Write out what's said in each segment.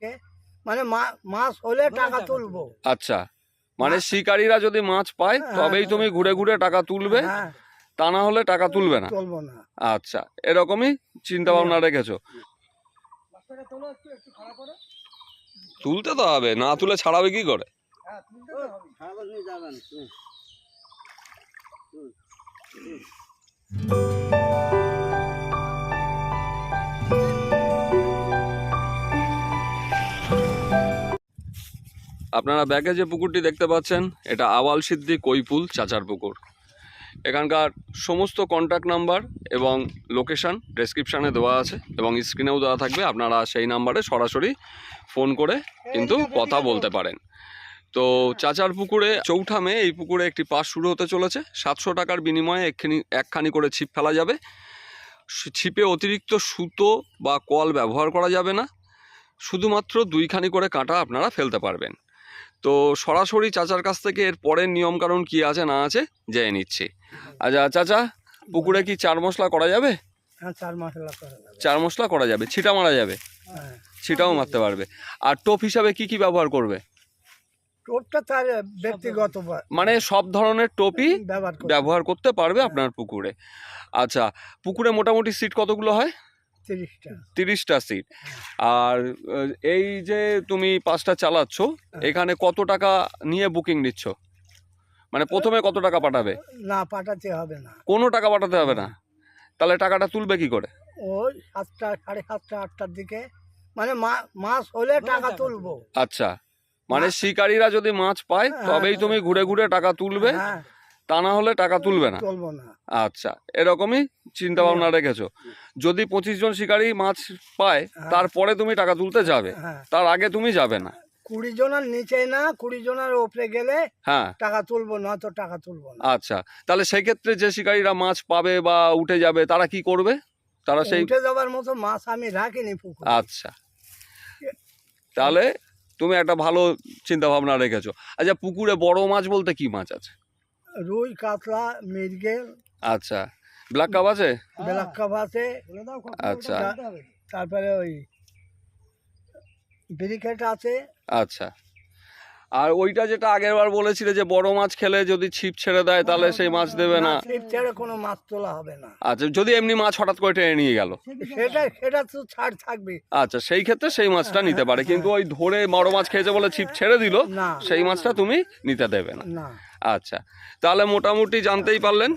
থেকে মানে মাছ হলে টাকা তুলবো। আচ্ছা মানে শিকারীরা যদি মাছ পায় হ্যাঁ, তবেই তুমি ঘুরে ঘুরে টাকা তুলবে হ্যাঁ। তা না হলে টাকা তুলবে না। আচ্ছা এরকমই চিন্তা ভাবনা রেখেছো? তুলতে তো হবে না তুলে ছাড়াবে কি করে? আপনারা ব্যাগে যে পুকুরটি দেখতে পাচ্ছেন, এটা আওয়াল সিদ্ধি কৈপুল চাচার পুকুর। এখানকার সমস্ত কন্ট্যাক্ট নাম্বার এবং লোকেশন ডেসক্রিপশানে দেওয়া আছে এবং স্ক্রিনেও দেওয়া থাকবে, আপনারা সেই নাম্বারে সরাসরি ফোন করে কিন্তু কথা বলতে পারেন। তো চাচার পুকুরে চৌঠা মে এই পুকুরে একটি পাস শুরু হতে চলেছে, সাতশো টাকার বিনিময়ে একখানি একখানি করে ছিপ ফেলা যাবে। ছিপে অতিরিক্ত সুতো বা কল ব্যবহার করা যাবে না, শুধুমাত্র দুইখানি করে কাঁটা আপনারা ফেলতে পারবেন। তো সরাসরি চাচার কাছ থেকে এর পরের নিয়মকানুন কী আছে না আছে জেনে নিচ্ছি। আচ্ছা চাচা পুকুরে কি চার মশলা করা যাবে? হ্যাঁ চার মশলা করা যাবে। ছিটা মারা যাবে? হ্যাঁ। ছিটাও মারতে পারবে। আর টোপ হিসাবে কি কি ব্যবহার করবে? টোপটা তার ব্যক্তিগত মানে সব ধরনের টোপই ব্যবহার করতে পারবে আপনার পুকুরে। আচ্ছা পুকুরে মোটামুটি সিট কতগুলো হয়? তিরিশটা। সিট আর আহ, এই যে তুমি পাঁচটা চালাচ্ছ এখানে কত টাকা নিয়ে বুকিং নিচ্ছ? মানে প্রথমে কত টাকা পাঠাবে? না পাঠাতে হবে না। কোনো টাকা পাঠাতে হবে না? তাহলে টাকাটা তুলবে কি করে? ওই সাতটা সাড়ে সাতটা আটটার দিকে। মানে মাছ হলে টাকা তুলবো। আচ্ছা। মানে শিকারীরা যদি মাছ পায় হ্যাঁ, তবেই তুমি ঘুরে ঘুরে টাকা তুলবে। হ্যাঁ। তা না হলে টাকা তুলবে না। আচ্ছা এরকমই চিন্তা ভাবনা রেখেছো। যদি পঁচিশ জন শিকারি মাছ পায় হ্যাঁ। তারপরে তুমি টাকা তুলতে যাবে। হ্যাঁ। তার আগে তুমি যাবে না। কুড়ি জনের নিচে না কুড়ি জনের ওপরে গেলে হ্যাঁ। টাকা তুলবো না তো টাকা তুলবো না। আচ্ছা তাহলে সেই ক্ষেত্রে যে শিকারীরা মাছ পাবে বা উঠে যাবে তারা কি করবে? তারা সেই উঠে যাবার মতো মাছ আমি রাখিনি পুকুর। আচ্ছা। তাহলে তুমি একটা ভালো চিন্তা ভাবনা রেখেছো। আচ্ছা পুকুরে বড় মাছ বলতে কি মাছ আছে? রুই কাতলা মৃগেল। আচ্ছা। ব্ল্যাক কাপ আছে? ব্ল্যাক কাপ আছে। আচ্ছা। তারপরে ওই ব্রিকেট আছে। আচ্ছা। আর ওইটা যেটা আগের বার বলেছিলে যে বড় মাছ খেলে যদি ছিপ ছেড়ে দেয় তাহলে সেই মাছ দেবে না ছিপ ছেড়ে কোনো মাছ তোলা হবে না। আচ্ছা যদি এমনি মাছ হঠাৎ করে টেনে নিয়ে গেল? সেটা সেটা তো ছাড় থাকবে। আচ্ছা সেই ক্ষেত্রে সেই মাছটা নিতে পারে। কিন্তু ওই ধরে বড় মাছ খেয়েছে বলে ছিপ ছেড়ে দিল সেই মাছটা তুমি নিতে দেবে না। না। আচ্ছা তাহলে মোটামুটি জানতেই পারলেন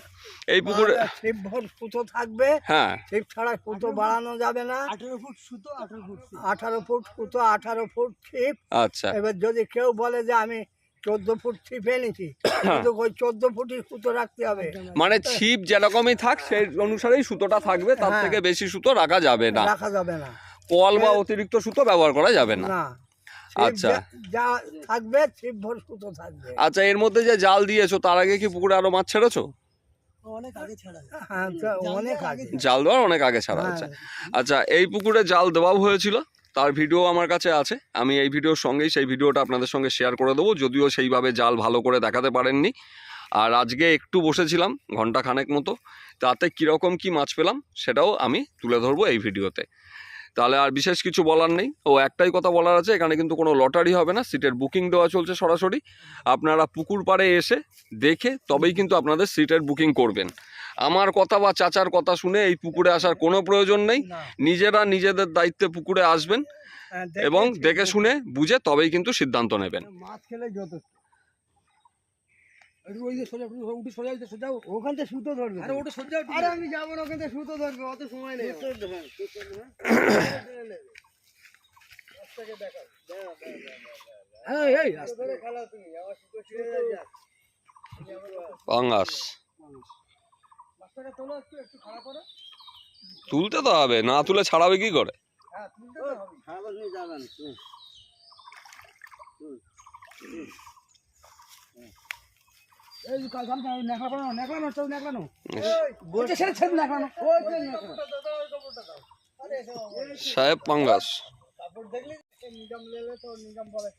এই পুকুরে ছিপ ভর সুতো থাকবে। হ্যাঁ। ছিপ ছাড়া সুতো বাড়ানো যাবে না। আঠেরো ফুট সুতো আঠেরো ফুট ছিপ। আঠারো ফুট সুতো আঠারো ফুট ছিপ। আচ্ছা। এবার যদি কেউ বলে যে আমি চোদ্দ ফুট ছিপ এনেছি কিন্তু ওই চোদ্দ ফুটই সুতো রাখতে হবে। মানে ছিপ যেরকমই থাক সেই অনুসারেই সুতোটা থাকবে তার হ্যাঁ। থেকে বেশি সুতো রাখা যাবে না। রাখা যাবে না। কল বা অতিরিক্ত সুতো ব্যবহার করা যাবে না। আচ্ছা। যা- থাকবে ছিপ ভর সুতো থাকবে। আচ্ছা এর মধ্যে যে জাল দিয়েছ তার আগে কি পুকুরে আরও মাছ ছেড়েছো? অনেক আগে ছাড়া। হ্যাঁ অনেক আগে জাল দেওয়ার অনেক আগে ছাড়া হ্যাঁ, আচ্ছা এই পুকুরে জাল দেওয়াও হয়েছিল তার ভিডিও আমার কাছে আছে। আমি এই ভিডিওর সঙ্গেই সেই ভিডিওটা আপনাদের সঙ্গে শেয়ার করে দেবো যদিও সেইভাবে জাল ভালো করে দেখাতে পারেননি। আর আজকে একটু বসেছিলাম ঘণ্টা খানেক মতো তাতে কীরকম কি মাছ পেলাম সেটাও আমি তুলে ধরবো এই ভিডিওতে। তাহলে আর বিশেষ কিছু বলার নেই। ও একটাই কথা বলার আছে এখানে কিন্তু কোনো লটারি হবে না সিটের বুকিং দেওয়া চলছে সরাসরি। আপনারা পুকুর পাড়ে এসে দেখে তবেই কিন্তু আপনাদের সিটের বুকিং করবেন। আমার কথা বা চাচার কথা শুনে এই পুকুরে আসার কোনো প্রয়োজন নেই। নিজেরা নিজেদের দায়িত্বে পুকুরে আসবেন হ্যাঁ, এবং দেখে শুনে বুঝে তবেই কিন্তু সিদ্ধান্ত নেবেন মাছ খেলে যথেষ্ট একটু ওই যে সোজা উঠে- উঠে সোজা উঠে সোজা ওখান থেকে সুতো ধরবে আরে ওটা সোজা উঠে আরে আমি যাব না ওখান থেকে সুতো ধরবে অত সময় নেই। এই, এই, আস্তে। খেলা তুমি আমার সুতো ছিঁড়ে যাচ্ছে। পাঙ্গাস। একটু একটু খাড়া করো। তুলতে তো হবে না তুলে ছাড়াবে কি করে? হ্যাঁ তুলতে তো হবে। এই সাহেব পাঙ্গাস। কাপড় দেখলি? সে নিজাম লেলে তো নিজাম বলে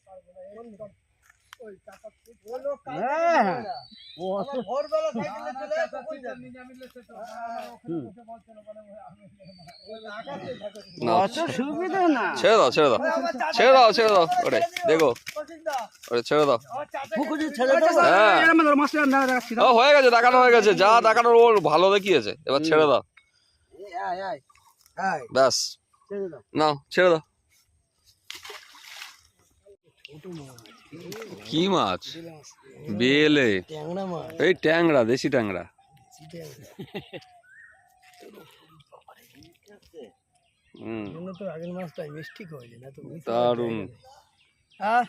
ছেড়ে দাও ছেড়ে দাও। ছেড়ে দাও ছেড়ে দাও। ওরে দেখো। ওরে ছেড়ে দাও। হ্যাঁ। হয়ে গেছে দেখানো হয়ে গেছে। যা দেখানোর ওর ভালো দেখিয়েছে। এবার ছেড়ে দাও। ব্যাস। নাও ছেড়ে দাও। কি মাছ? বেলে এই ট্যাংরা দেশি ট্যাংরা। হুম। জন্য তো আগের মাছটাই মিষ্টি কইলি না তো দারুণ। হ্যাঁ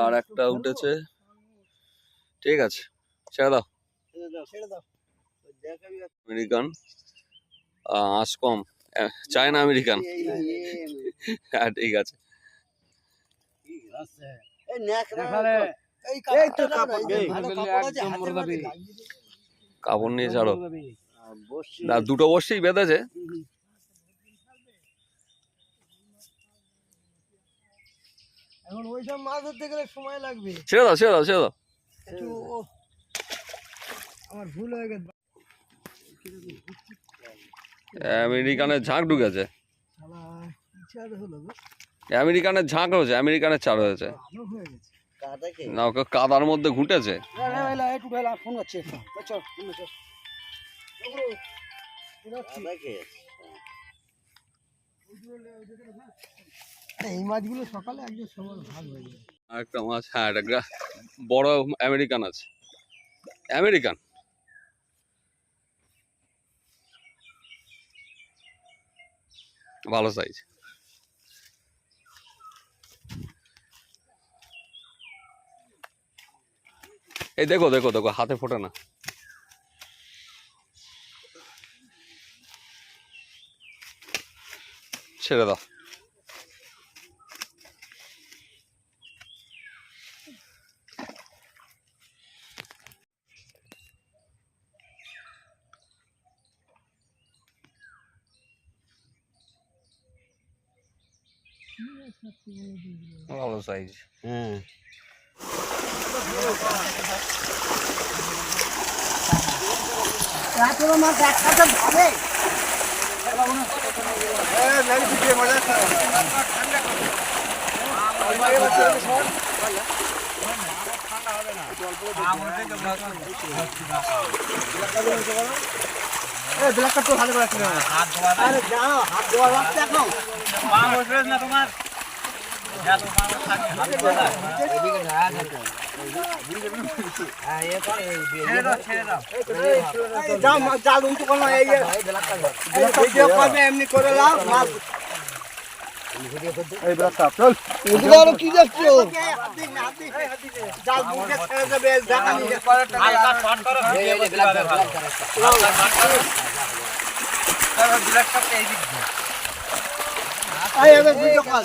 আর একটা উঠেছে। ঠিক আছে ছেড়ে দাও। আমেরিকান। আহ, আঁশ কম। China American. হ্যাঁ ঠিক আছে। এখানে এই এই তো কাপড়, ভালো আছে, নিয়ে ছাড়ো না দুটো বর্ষেই বেঁধেছে। এখন ওইসব মাছ ধরতে গেলে সময় লাগবে। ছেড়ে দাও ছেড়ে দাও ছেড়ে দাও। আমার ভুল হয়ে গেছে। আমেরিকানের ঝাঁক ঢুকেছে। শালা, ইচ্ছা আর হলো গো, আমেরিকানের ঝাঁক হয়েছে আমেরিকানের চার হয়েছে। হয়ে না ওকে কাদার মধ্যে ঘুটেছে। এই মাছগুলো সকালে সময় ভাগ হয়ে যাবে আর মাছ হ্যাঁ একটা বড় আমেরিকান আছে। আমেরিকান? ভালো সাইজ এই দেখো দেখো দেখো হাতে ফোটে না। ছেড়ে দাও। ভালো সাইজ হ্যাঁ আরে জানো হাত ধোয়া এখন। মাছ জাল লাও মাছ কি জাল দেখা নিয়ে এই এবার ভিডিও কল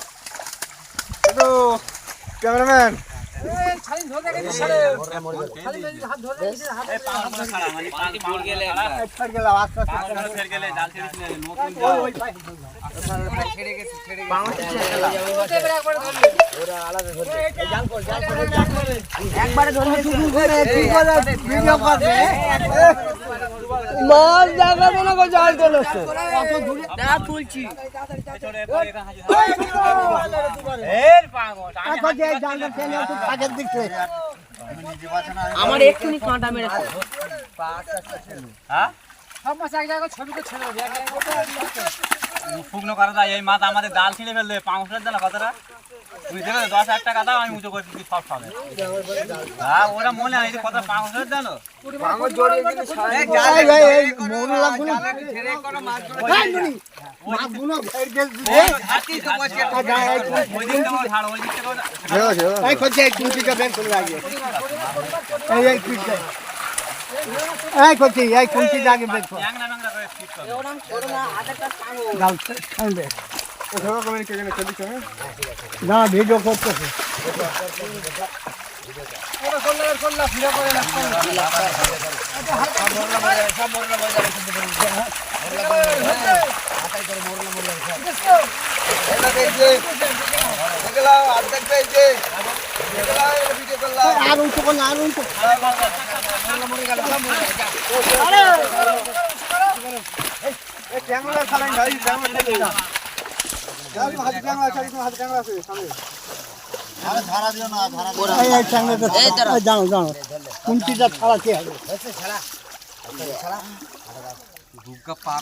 তো ক্যামেরাম্যান। ছেড়ে গেছে ছেড়ে আস্তে একবারে ধরে শুরু করে কি করে ভিডিও করবে মাছ তুলছি একটু আমার এক্ষুনি কাঁটা মেরেছে সব মাছ এক জায়গায় ছবি করে ছেড়ে দেবে শুকনো করা যায় এই মাছ আমাদের ডাল ছিঁড়ে ফেলবে পাঁচশোর দাও কতটা তুমি দেবে দশ হাজার টাকা দাও আমি উঁচু করে দিচ্ছি সব হ্যাঁ ওরা মনে হয় পাঁচশোর জানো এই, করছে এই করছি আগে বের কর ন্যাংরা ন্যাংরা করে ফিট করে ওরম করো না আধার কার্ড টাঙো দাও সামনে দাঁড়া ভিডিও করতেছে আর উঁচু কর না আর উঁচু এই এই ট্যাংরাটা এই দাঁড়ো